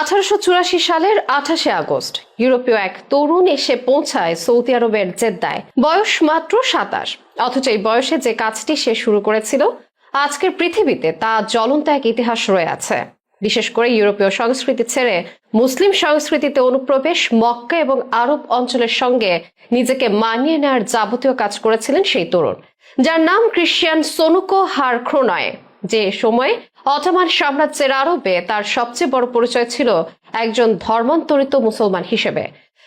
আঠারোশো চুরাশি সালের আঠাশে আগস্ট, ইউরোপীয় এক তরুণ এসে পৌঁছায় সৌদি আরবের জেদ্দায়। বয়স মাত্র সাতাশ, অথচ এই বয়সে যে কাজটি সে শুরু করেছিল, আজকের পৃথিবীতে তা জ্বলন্ত এক ইতিহাস রয়ে আছে। বিশেষ করে ইউরোপীয় সংস্কৃতি ছেড়ে মুসলিম সংস্কৃতিতে অনুপ্রবেশ মক্কা এবং আরব অঞ্চলের সঙ্গে নিজেকে মানিয়ে নেওয়ার যাবতীয় কাজ করেছিলেন সেই তরুণ, যার নাম ক্রিশ্চিয়ান সোনুকো হার ক্রোনয় যে সময় অটোমান সাম্রাজ্যের আরবে তার সবচেয়ে বড় পরিচয় ছিল একজন ধর্মান্তরিত মুসলমান হিসেবে।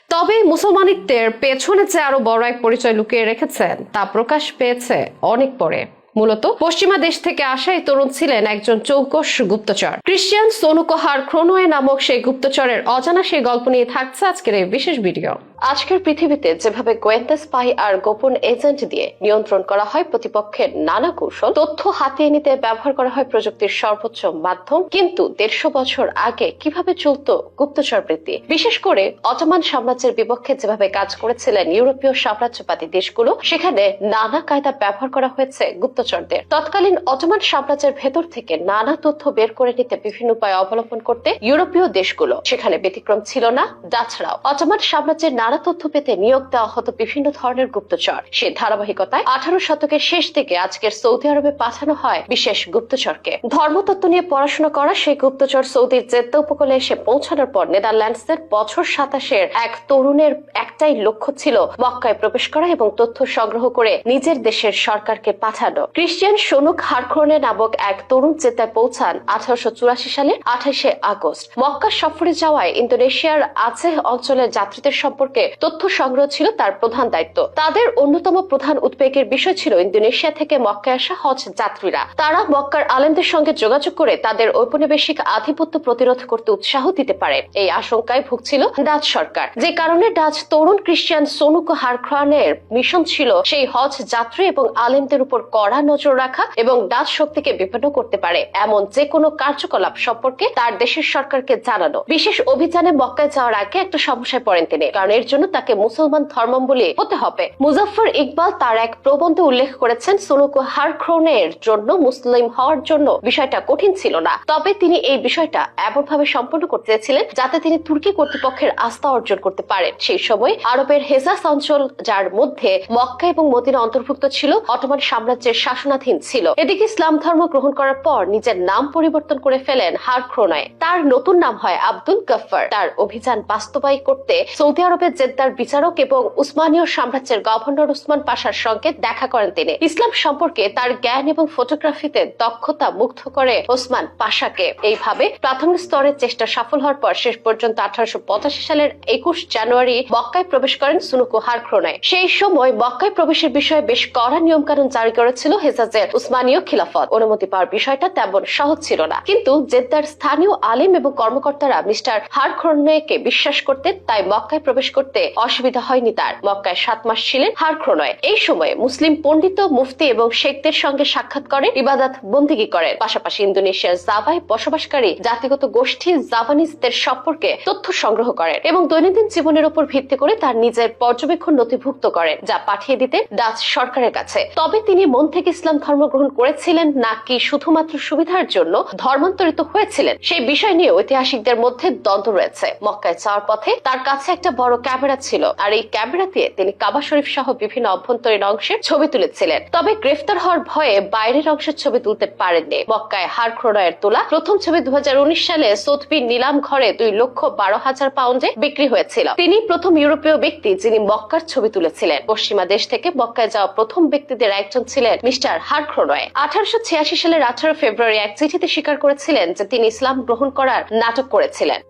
তবে মুসলমানিত্বের পেছনে যে আরও বড় এক পরিচয় লুকিয়ে রেখেছেন, তা প্রকাশ পেয়েছে অনেক পরে। মূলত পশ্চিমা দেশ থেকে আসা এই তরুণ ছিলেন একজন চৌকস গুপ্তচর। ক্রিশ্চিয়ান সোনুকোহার ক্রোনোয়ে নামক সেই গুপ্তচরের অজানা সেই গল্প নিয়ে থাকছে আজকের এই বিশেষ ভিডিও। আজকের পৃথিবীতে যেভাবে গোয়েন্দা স্পাই আর গোপন এজেন্ট দিয়ে নিয়ন্ত্রণ করা হয়, প্রতিপক্ষের নানা কৌশল, তথ্য হাতিয়ে নিতে ব্যবহার করা হয় প্রযুক্তির সর্বোচ্চ মাধ্যম। কিন্তু দেড়শো বছর আগে কীভাবে চলত গুপ্তচর বৃত্তি? বিশেষ করে অটোমান সাম্রাজ্যের বিপক্ষে যেভাবে কাজ করেছিলেন ইউরোপীয় সাম্রাজ্যবাদী দেশগুলো, সেখানে নানা কায়দা ব্যবহার করা হয়েছে গুপ্তচরদের। তৎকালীন অটোমান সাম্রাজ্যের ভেতর থেকে নানা তথ্য বের করে নিতে বিভিন্ন উপায় অবলম্বন করতে ইউরোপীয় দেশগুলো সেখানে ব্যতিক্রম ছিল না। ডাচরাও অটোমান সাম্রাজ্যের নানা তথ্য পেতে নিয়োগ দেওয়া হতো বিভিন্ন ধরনের গুপ্তচর। সে ধারাবাহিকতায় আঠারো শতকের শেষ থেকে আজকের সৌদি আরবে পাঠানো হয় বিশেষ গুপ্তচরকে। ধর্মতত্ত্ব নিয়ে পড়াশোনা করা সেই গুপ্তচর সৌদির জেদ্দা উপকূলে এসে পৌঁছানোর পর নেদারল্যান্ডসের বছর সাতাশের এক তরুণের একটাই লক্ষ্য ছিল মক্কায় প্রবেশ করা এবং তথ্য সংগ্রহ করে নিজের দেশের সরকারকে পাঠানো। ক্রিশ্চিয়ান সনুক হারক্রনে নামক এক তরুণ জেদ্দায় পৌঁছান আঠারোশো চুরাশি সালের আঠাশে আগস্ট। মক্কা সফরে যাওয়ায় ইন্দোনেশিয়ার আছে অঞ্চলের যাত্রীদের সম্পর্কে তথ্য সংগ্রহ ছিল তার প্রধান দায়িত্ব। তাদের অন্যতম প্রধান উদ্বেগের বিষয় ছিল ইন্দোনেশিয়া থেকে মক্কায় আসা হজ যাত্রীরা। তারা মক্কার আলেমদের সঙ্গে যোগাযোগ করে তাদের ঔপনিবেশিক আধিপত্য প্রতিরোধ করতে উৎসাহ দিতে পারে। এই আশঙ্কায় ভুগছিল ডাচ সরকার। যে কারণে ডাচ তরুণ খ্রিস্টান সোনুক হারখ্রানের মিশন ছিল সেই হজ যাত্রী এবং আলেমদের উপর কড়া নজর রাখা এবং ডাচ শক্তিকে বিপন্ন করতে পারে। এমন যে কোনো কার্যকলাপ সম্পর্কে তার দেশের সরকারকে জানানো। বিশেষ অভিযানে মক্কায় যাওয়ার আগে একটা সমস্যায় পড়েন তিনি। কারণ এর জন্য তাকে মুসলমান ধর্মাবলী হতে হবে। মুজাফর ইকবাল তার এক প্রবন্ধে উল্লেখ করেছেন, সোনুকু হারক্রোনের জন্য মুসলিম হওয়ার জন্য বিষয়টা কঠিন ছিল না। তবে তিনি এই বিষয়টা এমনভাবে সম্পন্ন করতে চেয়েছিলেন যাতে তিনি তুর্কি কর্তৃপক্ষের আস্থা অর্জন করতে পারেন। সেই সময় আরবের হেজাস অঞ্চল, যার মধ্যে মক্কা এবং মদিনা অন্তর্ভুক্ত ছিল, অটোমান সাম্রাজ্যের শাসনাধীন ছিল। এদিকে ইসলাম ধর্ম গ্রহণ করার পর নিজের নাম পরিবর্তন করে ফেলেন হারক্রোনয় তার নতুন নাম হয় আব্দুল গফর তার অভিযান বাস্তবায়ী করতে সৌদি আরবের জেদ্দার বিচারক এবং উসমানীয় সাম্রাজ্যের গভর্নর উসমান পাশার সঙ্গে দেখা করেন তিনি। ইসলাম সম্পর্কে তার জ্ঞান এবং ফটোগ্রাফিতে দক্ষতা মুগ্ধ করে ওসমান পাশাকে। এইভাবে প্রাথমিক স্তরের চেষ্টা সফল হওয়ার পর শেষ পর্যন্ত আঠারোশো সালের একুশ জানুয়ারি মক্কায় প্রবেশ করেন সুনুকু হারক্রোনায় সেই সময় মক্কায় প্রবেশের বিষয়ে বেশ কড়া নিয়ম কানুন জারি করেছিল হেজাজের উসমানীয় খিলাফত। অনুমতি পাওয়ার বিষয়টা তেমন সহজ ছিল না। কিন্তু জেদ্দার স্থানীয় আলিম এবং কর্মকর্তারা মিস্টার হারক্রোনয়কে বিশ্বাস করতেন, তাই মক্কায় প্রবেশ করতে অসুবিধা হয়নি তার। মক্কায় সাত মাস ছিলেন হারক্রোনয়। এই সময়ে মুসলিম পণ্ডিত, মুফতি এবং শেখদের সঙ্গে সাক্ষাৎ করেন, ইবাদত বন্দিগি করেন। পাশাপাশি ইন্দোনেশিয়ার জাভায় বসবাসকারী জাতিগত গোষ্ঠী জাপানিজদের সম্পর্কে তথ্য সংগ্রহ করেন এবং দৈনন্দিন জীবনের উপর ভিত্তি করে তার নিজের পর্যবেক্ষণ নথিভুক্ত করেন, যা পাঠিয়ে দিতে ডাচ সরকারের কাছে। তবে তিনি মন থেকে ইসলাম ধর্ম গ্রহণ করেছিলেন নাকি শুধুমাত্র সুবিধার জন্য ধর্মান্তরিত হয়েছিলেন সেই বিষয় নিয়ে ঐতিহাসিকদের মধ্যে দ্বন্দ্ব রয়েছে। মক্কায় যাওয়ার পথে তার কাছে একটা বড় ক্যামেরা ছিল। আর এই ক্যামেরা দিয়ে তিনি কাবা শরীফ সহ বিভিন্ন অভ্যন্তরীণ অংশের ছবি তুলেছিলেন। তবে গ্রেফতার হওয়ার ভয়ে বাইরের অংশের ছবি তুলতে পারেননি। মক্কায় হার ক্রোনয়ের তোলা প্রথম ছবি দুই হাজার উনিশ সালে সোথবির নিলাম ঘরে দুই লক্ষ বারো হাজার পাউন্ডে বিক্রি হয়েছিল। তিনি প্রথম ইউরোপীয় ব্যক্তি যিনি মক্কার ছবি তুলেছিলেন। পশ্চিমা দেশ থেকে মক্কায় যাওয়া প্রথম ব্যক্তিদের একজন ছিলেন মিস্টার হার ক্রোনয় আঠারোশো ছিয়াশি সালের আঠারো ফেব্রুয়ারি এক চিঠিতে স্বীকার করেছিলেন যে তিনি ইসলাম গ্রহণ করার নাটক করেছিলেন।